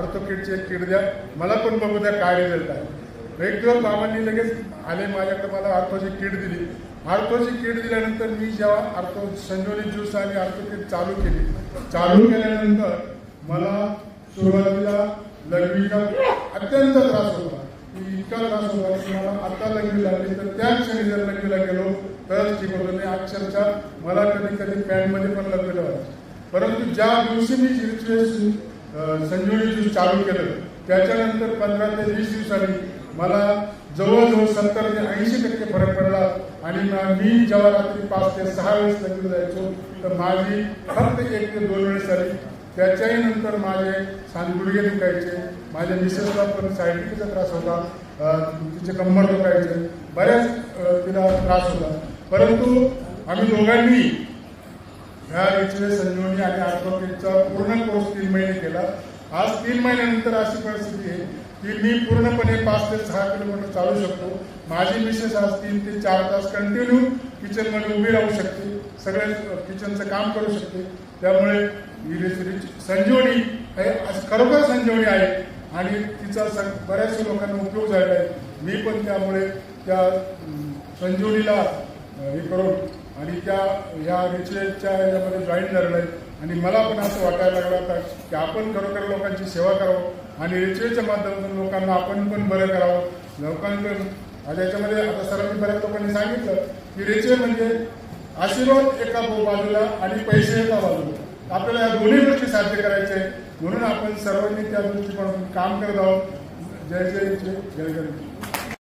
आर्थोकिटची एक किट द्या. मला पण बघू द्या काय रिझल्ट आहे. एक दिवस बाबांनी लगेच आले माझ्याकडे मला अर्थोची किट दिली. अर्थोची किट दिल्यानंतर मी जेव्हा आर्थो संजोनी ज्यूस आणि आर्थो किट चालू केली. चालू केल्यानंतर मला सुरुवातीला लघवीचा अत्यंत त्रास होता. की इतका त्रास होता की मला आता लघवी लागली. तर त्या क्षणी जर लघवीला गेलो तर ठीक होतं. नाही अक्षरशः मला कधी कधी पॅन्टमध्ये पण लघवीला व्हायचं परंतु ज्या दिवशी मी रिच्युएस संजीवनी ज्यूस चालू केलं. त्याच्यानंतर पंधरा ते वीस दिवसांनी मला जवळजवळ सत्तर ते ऐंशी टक्के फरक पडला आणि मी जेव्हा रात्री पाच ते सहा वेळेस लग्न जायचो तर माझी फक्त एक ते दोन वेळेस आली. त्याच्याही नंतर माझे सांदगुडघे दुखायचे माझ्या मिसेसला पण सायटिकचा त्रास होता तिचे कंबर दुखायचे बऱ्याच तिला त्रास होता. परंतु आम्ही दोघांनी ह्या इथले संजीवनी आणि आर्थोपेडचा पूर्ण कोर्स तीन महिने केला. आज तीन महिन्यानंतर अशी परिस्थिती आहे की मी पूर्णपणे पाच ते सहा किलोमीटर चालू शकतो. माझी मिसेस आज तीन ते चार तास कंटिन्यू किचनमध्ये उभी राहू शकते. सगळे किचनचं काम करू शकते. त्यामुळे रिच- संजीवनी हे खरोखर संजीवनी आहे आणि तिचा सग बऱ्याचशा लोकांना उपयोग झालेला आहे. मी पण त्यामुळे त्या संजीवनीला हे करून आणि त्या ह्या रिचुएलच्या याच्यामध्ये जॉईन झालेलं आहे आणि मला पण असं वाटायला लागलं होतं की आपण खरोखर लोकांची सेवा करावं आणि रिचुएलच्या माध्यमातून लोकांना आपण पण बरं करावं. लोकांकडून आता याच्यामध्ये आता सरांनी बऱ्याच लोकांनी सांगितलं की रिचुएल म्हणजे आशीर्वाद एका बाजूला आणि पैसे एका बाजूला. आपल्याला या दोन्ही गोष्टी साध्य करायच्या आहेत. म्हणून आपण सर्वांनी त्या दृष्टीकोनातून काम करत आहोत. जय जय जय जय जय